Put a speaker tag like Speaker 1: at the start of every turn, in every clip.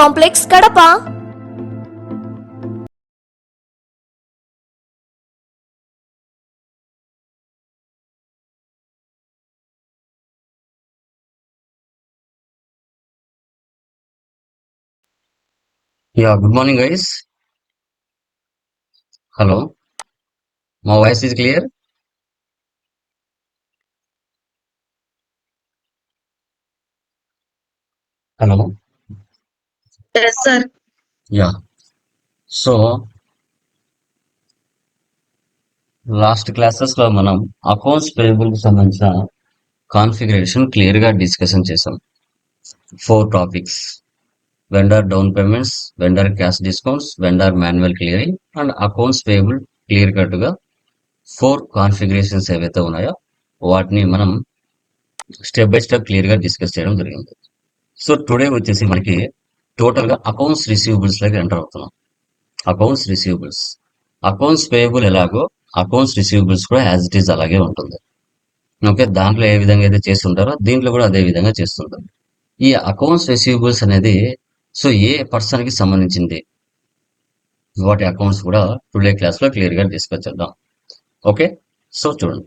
Speaker 1: complex Kadapa
Speaker 2: Yeah, good morning, guys. Hello, my voice is clear. Hello.
Speaker 3: Yes, sir.
Speaker 2: Yeah. So last క్లాసెస్లో మనం accounts పేబుల్కి సంబంధించిన configuration క్లియర్గా discussion చేసాం four topics vendor down payments vendor cash discounts vendor manual clearing and accounts payable clear కట్గా four configurations ఏవైతే ఉన్నాయో వాటిని మనం స్టెప్ బై స్టెప్ క్లియర్గా డిస్కస్ చేయడం జరిగింది సో టుడే వచ్చేసి మనకి టోటల్గా అకౌంట్స్ రిసీవబుల్స్లోకి ఎంటర్ అవుతున్నాం. Accounts receivables. అకౌంట్స్ పేయబుల్ ఎలాగో అకౌంట్స్ రిసీవబుల్స్ కూడా యాజ్ ఇట్ ఈస్ అలాగే ఉంటుంది. ఓకే దాంట్లో ఏ విధంగా అయితే చేస్తుంటారో దీంట్లో కూడా అదే విధంగా చేస్తుంటారు. ఈ అకౌంట్స్ రిసీవబుల్స్ అనేది సో ఏ పర్సన్కి సంబంధించింది? వాటి అకౌంట్స్ కూడా టుడే క్లాస్లో క్లియర్గా డిస్కస్ చేద్దాం ఓకే సో చూడండి.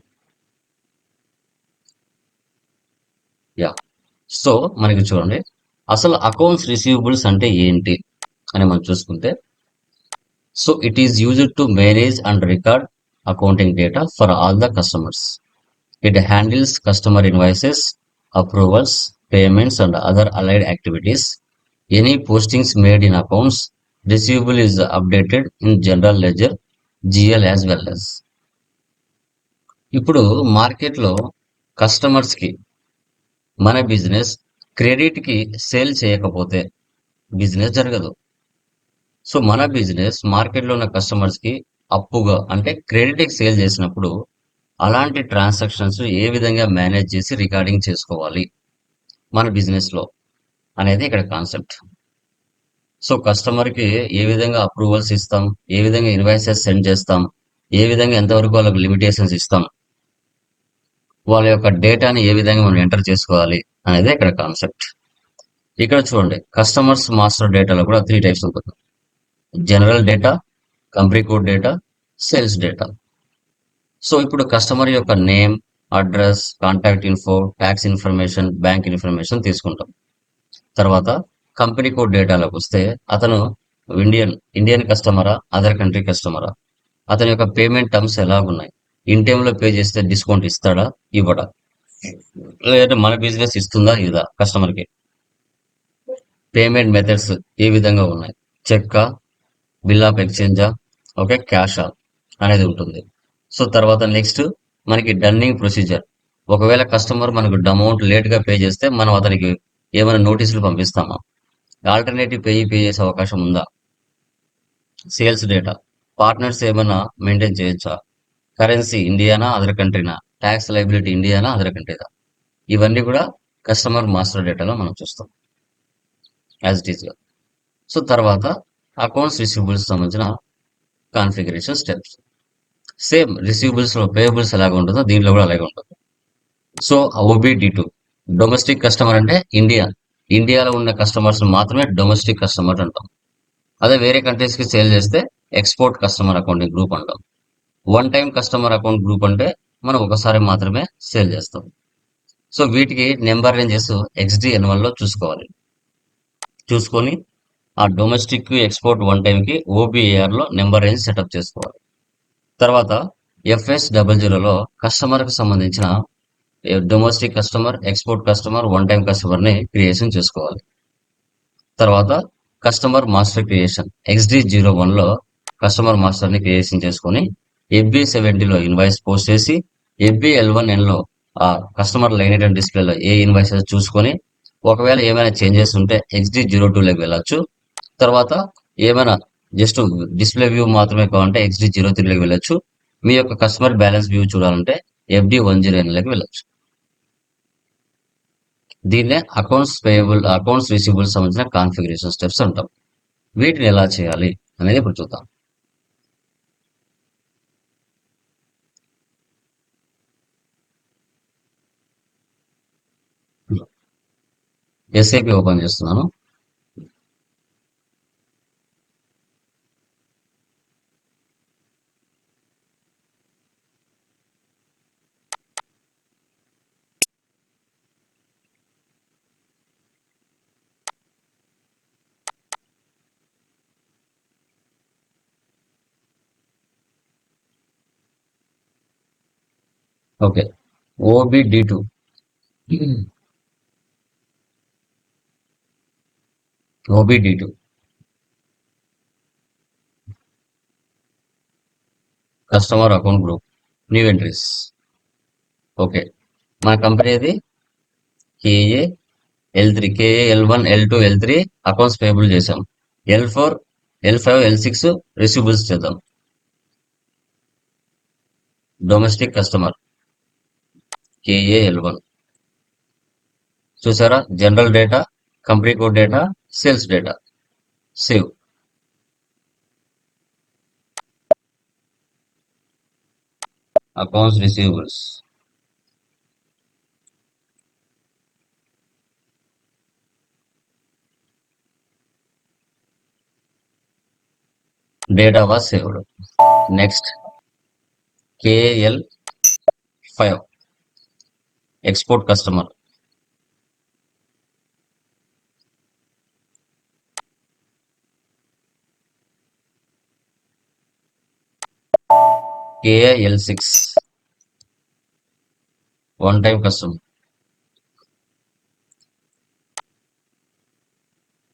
Speaker 2: యా సో మనకి చూడండి. అసలు అకౌంట్స్ రిసీవబుల్స్ అంటే ఏంటి అని మనం చూసుకుంటే so it is used to manage and record accounting data for all the customers it handles customer invoices approvals payments and other allied activities any postings made in accounts receivable is updated in general ledger GL as well as ఇప్పుడు మార్కెట్లో కస్టమర్స్కి మన business క్రెడిట్కి sale చేయకపోతే business జరగదు. So మన business మార్కెట్లో ఉన్న కస్టమర్స్కి అప్పుగా అంటే క్రెడిట్కి సేల్ చేసినప్పుడు అలాంటి ట్రాన్సాక్షన్స్ ఏ విధంగా మేనేజ్ చేసి రికార్డింగ్ చేసుకోవాలి మన బిజినెస్లో అనేది ఇక్కడ కాన్సెప్ట్. సో కస్టమర్కి ఏ విధంగా అప్రూవల్స్ ఇస్తాం ఏ విధంగా ఇన్వాయిసెస్ సెండ్ చేస్తాం ఏ విధంగా ఎంతవరకు వాళ్ళకి లిమిటేషన్స్ ఇస్తాం వాళ్ళ యొక్క డేటాని ఏ విధంగా మనం ఎంటర్ చేసుకోవాలి అనేది ఇక్కడ కాన్సెప్ట్ ఇక్కడ చూడండి కస్టమర్స్ మాస్టర్ డేటాలో కూడా త్రీ టైప్స్ ఉంటుంది. General data company code data sales data so ఇప్పుడు కస్టమర్ యొక్క name address contact info tax information bank information తీసుకుంటాం. తర్వాత కంపెనీ కోడ్ డేటాలోకి వస్తే అతను ఇండియన్ ఇండియన్ కస్టమరా అదర్ కంట్రీ కస్టమరా అతని యొక్క పేమెంట్ టర్మ్స్ ఎలాగున్నాయి? ఇన్ టైంలో పే చేస్తే డిస్కౌంట్ ఇస్తాడా? ఇవ్వడా? లేదంటే మన బిజినెస్ ఇస్తుందా ఇదా కస్టమర్కి పేమెంట్ మెథడ్స్ ఏ విధంగా ఉన్నాయి? చెక్క? బిల్ ఆఫ్ ఎక్స్చేంజా? ఓకే క్యాషా? అనేది ఉంటుంది. సో తర్వాత నెక్స్ట్ మనకి డన్నింగ్ ప్రొసీజర్. ఒకవేళ కస్టమర్ మనకు అమౌంట్ లేట్గా పే చేస్తే మనం అతనికి ఏమైనా నోటీసులు పంపిస్తామా? ఆల్టర్నేటివ్ పే పే చేసే అవకాశం ఉందా? సేల్స్ డేటా పార్ట్నర్స్ ఏమైనా మెయింటైన్ చేయొచ్చా? కరెన్సీ ఇండియానా అదర్ కంట్రీనా ట్యాక్స్ లైబిలిటీ ఇండియానా అదర్ కంట్రీదా ఇవన్నీ కూడా కస్టమర్ మాస్టర్ డేటాలో మనం చూస్తాం. యాజ్ ఇట్ ఈస్గా సో తర్వాత అకౌంట్స్ రిసీవబుల్స్ సంబంధించిన కాన్ఫిగరేషన్ స్టెప్స్ సేమ్ రిసీవబుల్స్లో పేయబుల్స్ ఎలాగ ఉంటుందో దీంట్లో కూడా అలాగే ఉంటుంది. So OB D two domestic customer అంటే ఇండియా ఇండియాలో ఉన్న కస్టమర్స్ మాత్రమే డొమెస్టిక్ కస్టమర్ అంటాం. అదే వేరే కంట్రీస్కి సేల్ చేస్తే ఎక్స్పోర్ట్ కస్టమర్ అకౌంటింగ్ గ్రూప్ అంటాం. One time customer account group అంటే మనం ఒకసారి మాత్రమే సేల్ చేస్తాం. సో వీటికి నెంబర్ రేంజెస్ ఎక్స్డి లో చూసుకోవాలి. చూసుకొని ఆ డొమెస్టిక్ ఎక్స్పోర్ట్ వన్ టైంకి ఓబీఏఆర్లో నెంబర్ రేంజ్ సెటప్ చేసుకోవాలి. తర్వాత ఎఫ్ఎస్ డబల్ జీరోలో కస్టమర్కి సంబంధించిన domestic customer export customer one time కస్టమర్ని క్రియేషన్ చేసుకోవాలి. తర్వాత customer master creation XD zero వన్లో కస్టమర్ మాస్టర్ని క్రియేషన్ చేసుకొని ఎఫ్బి సెవెంటీలో ఇన్వాయిస్ పోస్ట్ చేసి ఎఫ్బి ఎల్ వన్ ఎన్లో ఆ కస్టమర్ లైన్ ఐటమ్ డిస్ప్లేలో ఏ ఇన్వాయిసెస్ చూసుకొని ఒకవేళ ఏమైనా చేంజెస్ ఉంటే ఎక్స్డి జీరో టూలోకి వెళ్ళొచ్చు. తర్వాత ఏమైనా జస్ట్ డిస్ప్లే వ్యూ మాత్రమే కావాలంటే ఎక్స్డి జీరో త్రీలోకి వెళ్ళొచ్చు. మీ యొక్క కస్టమర్ బ్యాలెన్స్ వ్యూ చూడాలంటే ఎఫ్డి వన్ జీరో ఎన్లోకి వెళ్ళొచ్చు. దీన్నే అకౌంట్స్ పేయబుల్ అకౌంట్స్ రిసీవబుల్ సంబంధించిన కాన్ఫిగరేషన్ స్టెప్స్ అంటాం. వీటిని ఎలా చేయాలి అనేది ఇప్పుడు చూద్దాం. ఎస్ఐపి ఓపెన్ చేస్తున్నాను. Okay. OB D two. OB D two. Customer account group new entries. Okay మన కంపెనీది KA L three KA L one L two L three accounts payable చేసాం L four L five L six receivables చేద్దాం. Domestic customer KA L one. చూసారా? General data company code data sales data save accounts receivables data was saved next KL five export KL six. One time customer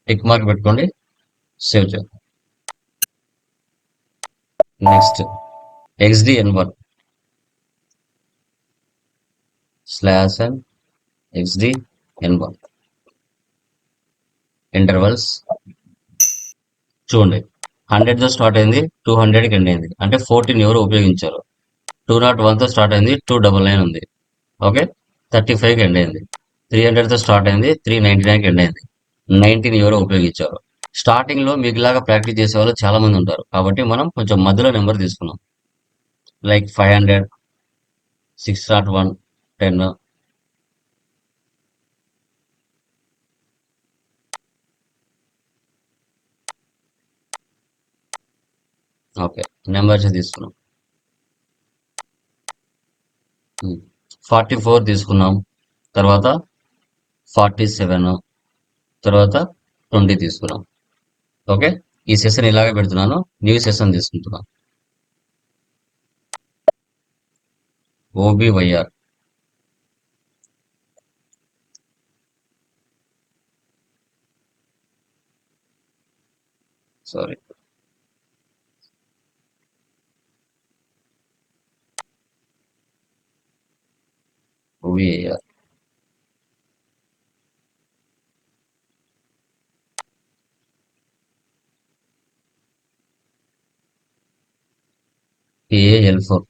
Speaker 2: tick mark పెట్టుకోండి. Save చేయండి next XDN one slash and XD N one intervals చూడండి. హండ్రెడ్తో start అయింది two హండ్రెడ్కి end అయింది. అంటే fourteen ఎవరు ఉపయోగించారు? టూ నాట్ వన్తో స్టార్ట్ అయింది టూ డబల్ నైన్ ఉంది. ఓకే? థర్టీ ఫైవ్కి ఎండ్ అయింది. త్రీ హండ్రెడ్తో స్టార్ట్ అయింది త్రీ నైన్టీ నైన్కి ఎండ్ అయింది. నైన్టీన్ ఎవరు ఉపయోగించారు? స్టార్టింగ్లో మీకులాగా ప్రాక్టీస్ చేసే వాళ్ళు చాలా మంది ఉంటారు. కాబట్టి మనం కొంచెం మధ్యలో నెంబర్ తీసుకున్నాం like five hundred six naught one ten okay numbers తీసుకున్నాం. ఫార్టీ ఫోర్ తీసుకున్నాం తర్వాత ఫార్టీ సెవెన్ తర్వాత ట్వంటీ తీసుకున్నాం. ఓకే ఈ సెషన్ ఇలాగే పెడుతున్నాను న్యూ సెషన్ తీసుకుంటున్నాం. OBYR sorry OBIR AL four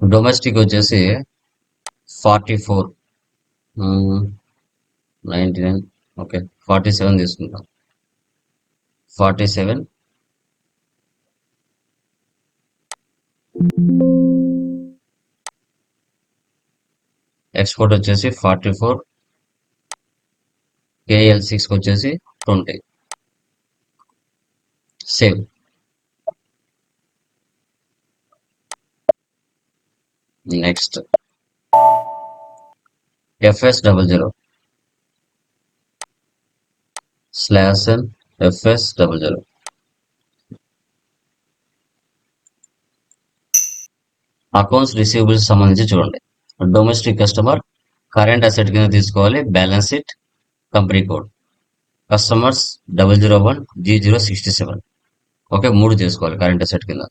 Speaker 2: domestic వచ్చేసి forty four ninety nine okay forty seven తీసుకుంటాం. ఫార్టీ సెవెన్ ఎక్స్పోర్ట్ వచ్చేసి ఫార్టీ ఫోర్ కేఎల్ సిక్స్కి వచ్చేసి twenty save next FS double zero slash N FS double zero accounts receivables సంబంధించి చూడండి. Domestic customer current asset కింద తీసుకోవాలి balance sheet company code customers double zero one G zero sixty seven okay మూడు తీసుకోవాలి current asset కింద.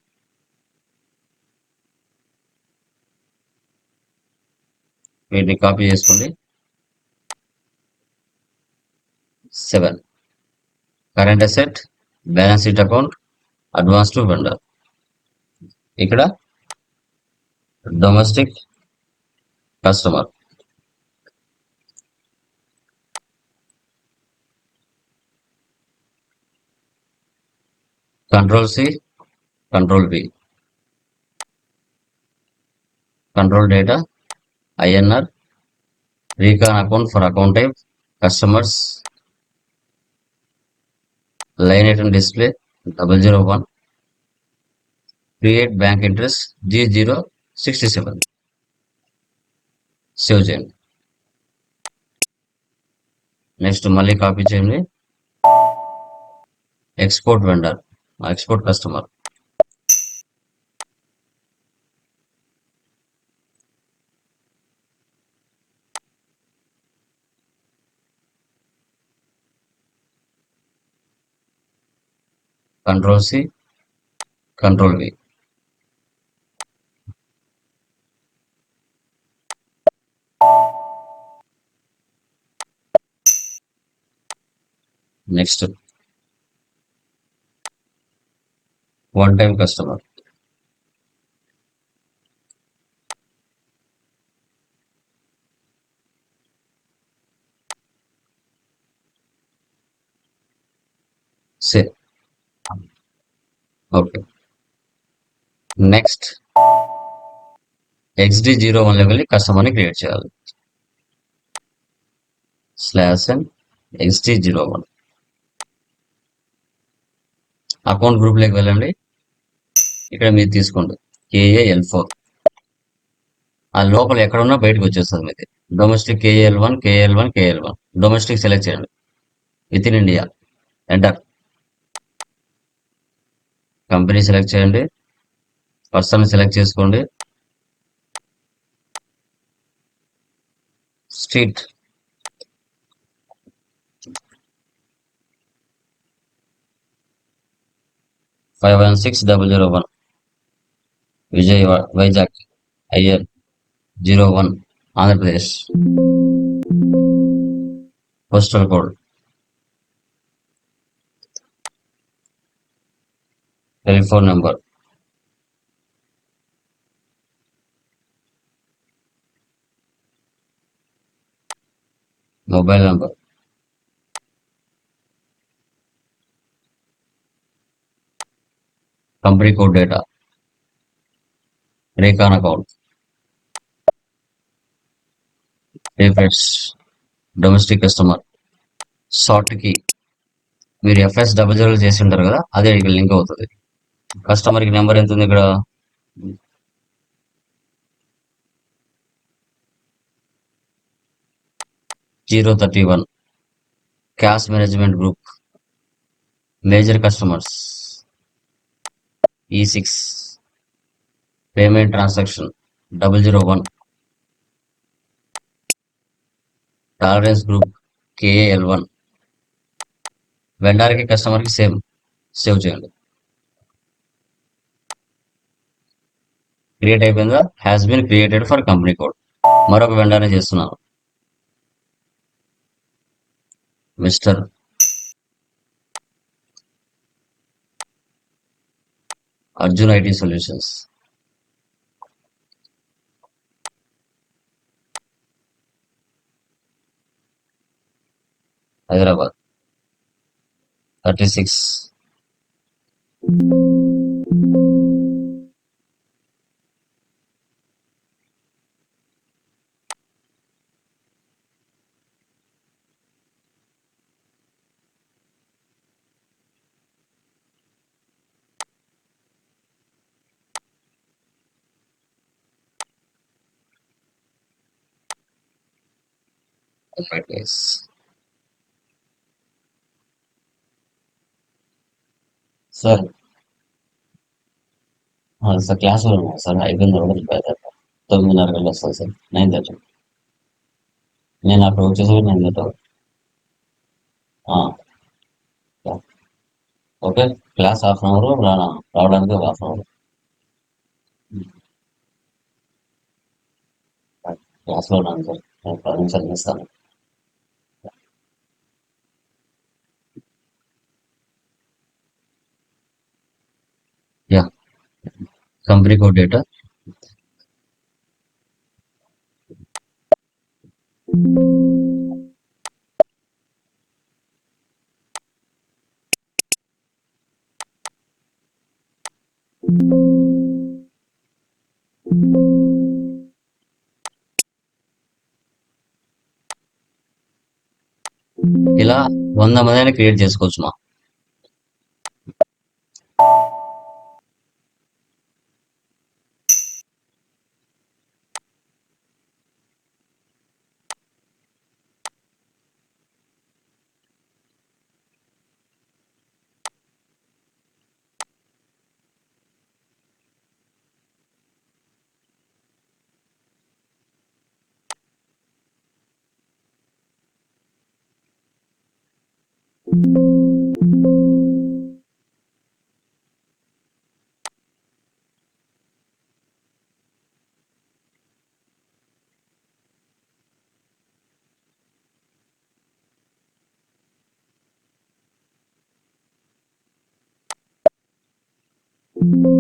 Speaker 2: వీటిని copy చేసుకోండి. Seven current asset balance sheet account advance to vendor ఇక్కడ domestic customer. Control C control B control data INR recon account for account type customers line item display double zero one create bank interest G zero sixty seven save చేయండి. Next మళ్ళీ copy చేయండి. Export vendor export customer control C control V next. One time customer say okay next XD zero one level కస్టమర్ని create చేయాలి. Slash and XD zero one account గ్రూప్లోకి వెళ్ళండి. ఇక్కడ మీరు తీసుకోండి. KAL four ఆ లోపల ఎక్కడున్నా బయటకు వచ్చేస్తుంది మీకు domestic KAL one KL one KL one domestic select చేయండి. With in India enter company select చేయండి. పర్సన్ సెలెక్ట్ చేసుకోండి. Street five one six double zero one Vijay Vizag IL zero one Andhra Pradesh postal code telephone number mobile number company code data. Recon account. Refresh domestic customer షార్ట్కి మీరు FS double zero చేసి ఉంటారు కదా అదే ఇక్కడ link అవుతుంది. కస్టమర్కి number ఎంత ఉంది ఇక్కడ? Zero thirty one. Cash management group. Major customers. ఈ six payment transaction double zero one tolerance group KAL one వెండర్కి కస్టమర్కి సేమ్ సేవ్ చేయండి. క్రియేట్ అయిపోయిందా? Has been created for company code మరొక వెండర్ని చేస్తున్నాను. Mister Arjun IT solutions. Hyderabad. Thirty six. Right, guys. Sir sir క్లాస్లో ఉన్నాను sir అయిపోయిన తర్వాత వెళ్ళిపోయారు తొమ్మిదిన్నర కల్లా వస్తాను సార్ నైన్ థర్టీ నేను అప్పుడు వచ్చేసరికి nine thirty okay. Class half an hour రానా? రావడానికి ఒక హాఫ్ అన్ అవర్ క్లాస్లో ఉన్నాను సార్ నేను పది నిమిషాలు యా కంపెనీ కోడ్ డేటా. ఇలా వంద మందిని క్రియేట్ చేసుకోవచ్చు మా thank mm -hmm. you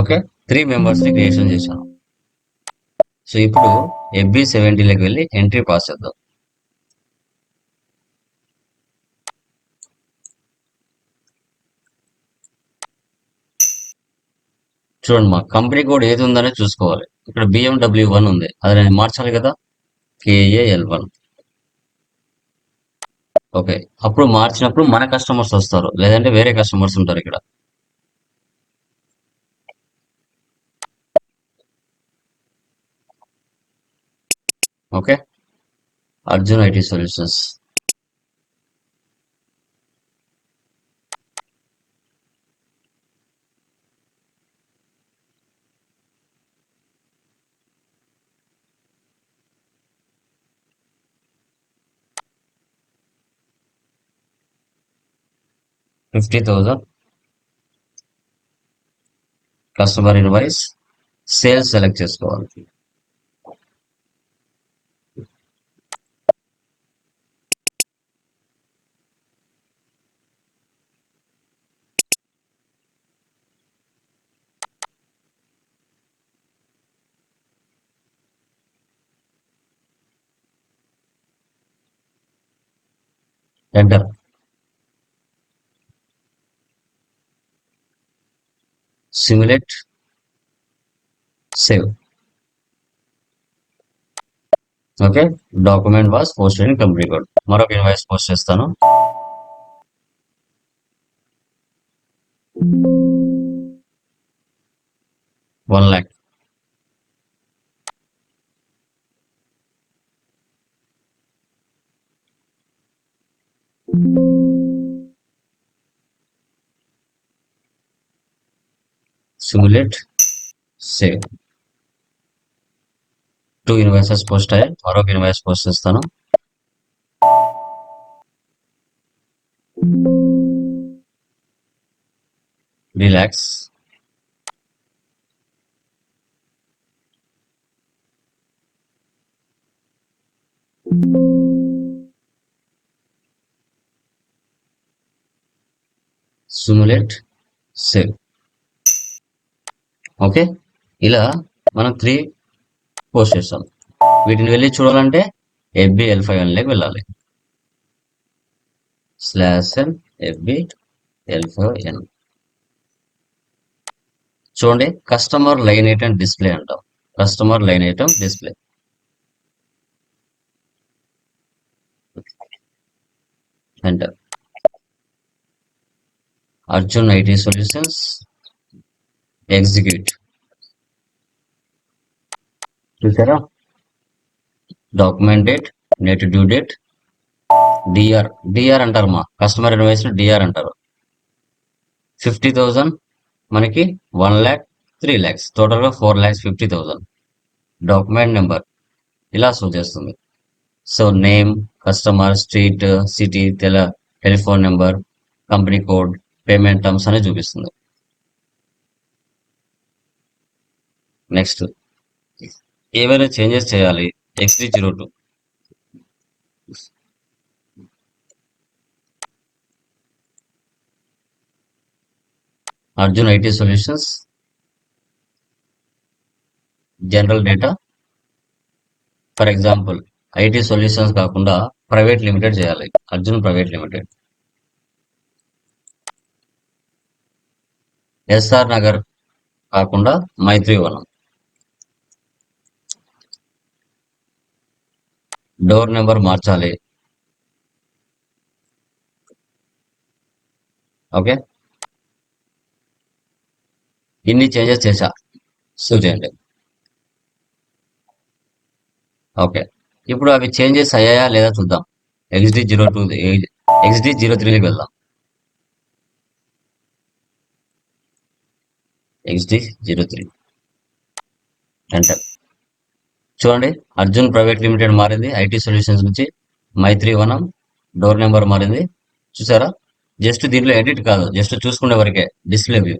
Speaker 2: okay. Three మెంబర్స్ని క్రియేషన్ చేశాను. సో ఇప్పుడు ఎఫ్బి సెవెంటీలోకి వెళ్ళి ఎంట్రీ పాస్ చేద్దాం. చూడండి మా కంపెనీ కోడ్ ఏది ఉందనే చూసుకోవాలి. ఇక్కడ బిఎండబ్ల్యూ వన్ ఉంది. అది నేను మార్చాలి కదా? KAL one okay. అప్పుడు మార్చినప్పుడు మన కస్టమర్స్ వస్తారు. లేదంటే వేరే కస్టమర్స్ ఉంటారు ఇక్కడ. Okay Arjun IT solutions fifty thousand customer invoice sales select చేసుకోవాలి enter simulate save okay document was post in company code మరొక ఇన్వాయిస్ పోస్ట్ చేస్తాను. One lakh simulate save two invoices post అయ్యాయి మరొక ఇన్వాయిస్ పోస్ట్ చేస్తాను relax simulate save okay? ఇలా మనం three post చేస్తాం. వీటిని వెళ్ళి చూడాలంటే ఎఫ్బి ఎల్ ఫైవ్ ఎన్లోకి వెళ్ళాలి. Slash N FB L five N చూడండి కస్టమర్ లైన్ ఐటమ్ డిస్ప్లే అంటాం. Customer line item display enter Arjun IT solutions execute. చూసారా? Document date net due date. DR DR అంటారు మా కస్టమర్ ఇన్వాయిస్ డిఆర్ అంటారు. Fifty thousand మనకి one lakh three lakhs టోటల్గా four lakhs fifty thousand. Document number ఇలా show చేస్తుంది. So name customer street city తెల telephone number company code payment terms అనేది చూపిస్తుంది. నెక్స్ట్. ఏవైనా చేంజెస్ చేయాలి. XT zero two Arjun IT solutions. General data. For example IT solutions కాకుండా private limited చేయాలి. Arjun private limited. SR Nagar కాకుండా Maitrivanam. Door number మార్చాలి. Okay ఇన్ని చేంజెస్ చేశా. సేవ్ చేయండి. ఓకే ఇప్పుడు అవి చేంజెస్ అయ్యాయా లేదా చూద్దాం. XD zero two XD zero త్రీకి వెళ్దాం. ఎక్స్డి జీరో త్రీ అంటే చూడండి అర్జున్ ప్రైవేట్ లిమిటెడ్ మారింది ఐటీ సొల్యూషన్స్ నుంచి మైత్రి వనం డోర్ నెంబర్ మారింది. చూసారా? జస్ట్ దీంట్లో ఎడిట్ కాదు జస్ట్ చూసుకునే వరకే డిస్ప్లే వ్యూ.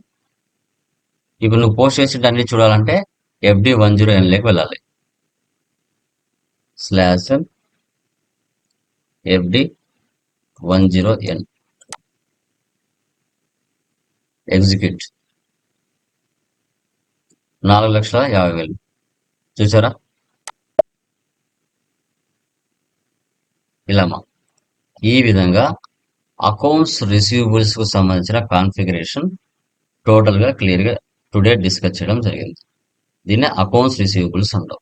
Speaker 2: ఇప్పుడు నువ్వు పోస్ట్ చేసి అన్ని చూడాలంటే ఎఫ్డి వన్ జీరో ఎన్లోకి వెళ్ళాలి. Slash FD one zero N. Execute. నాలుగు లక్షల యాభై వేలు. చూసారా? ఇలామా ఈ విధంగా అకౌంట్స్ రిసీవబుల్స్కు సంబంధించిన కాన్ఫిగరేషన్ టోటల్గా క్లియర్గా టుడే డిస్కస్ చేయడం జరిగింది. దీన్ని అకౌంట్స్ రిసీవబుల్స్ అంటాం.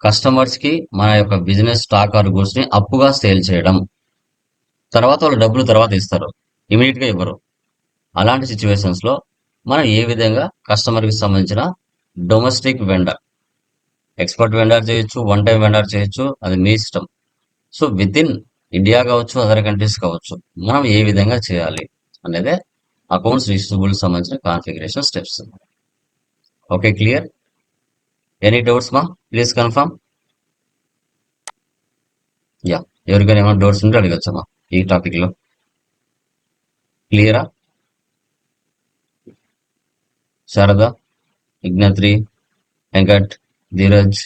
Speaker 2: కస్టమర్స్కి మన యొక్క బిజినెస్ స్టాక్ ఆర్ గూడ్స్ని అప్పుగా సేల్ చేయడం. తర్వాత వాళ్ళు డబ్బులు తర్వాత ఇస్తారు. ఇమీడియట్గా ఇవ్వరు. అలాంటి సిచ్యువేషన్స్లో మనం ఏ విధంగా కస్టమర్కి సంబంధించిన డొమెస్టిక్ వెండర్ ఎక్స్పర్ట్ వెండర్ చేయొచ్చు వన్ టైం వెండర్ చేయొచ్చు అది మీ ఇష్టం. సో విత్ ఇన్ ఇండియా కావచ్చు అదర్ కంట్రీస్ కావచ్చు మనం ఏ విధంగా చేయాలి అనేది అకౌంట్స్ రిసీవబుల్ సంబంధించిన configuration steps. Okay clear? Any doubts మా ప్లీజ్ కన్ఫర్మ్ యా ఎవరికైనా ఏమైనా డౌట్స్ ఉంటే అడగచ్చమ్మా ఈ టాపిక్లో? క్లియరా శారద విజ్ఞాత్రి వెంకట్ ధీరజ్.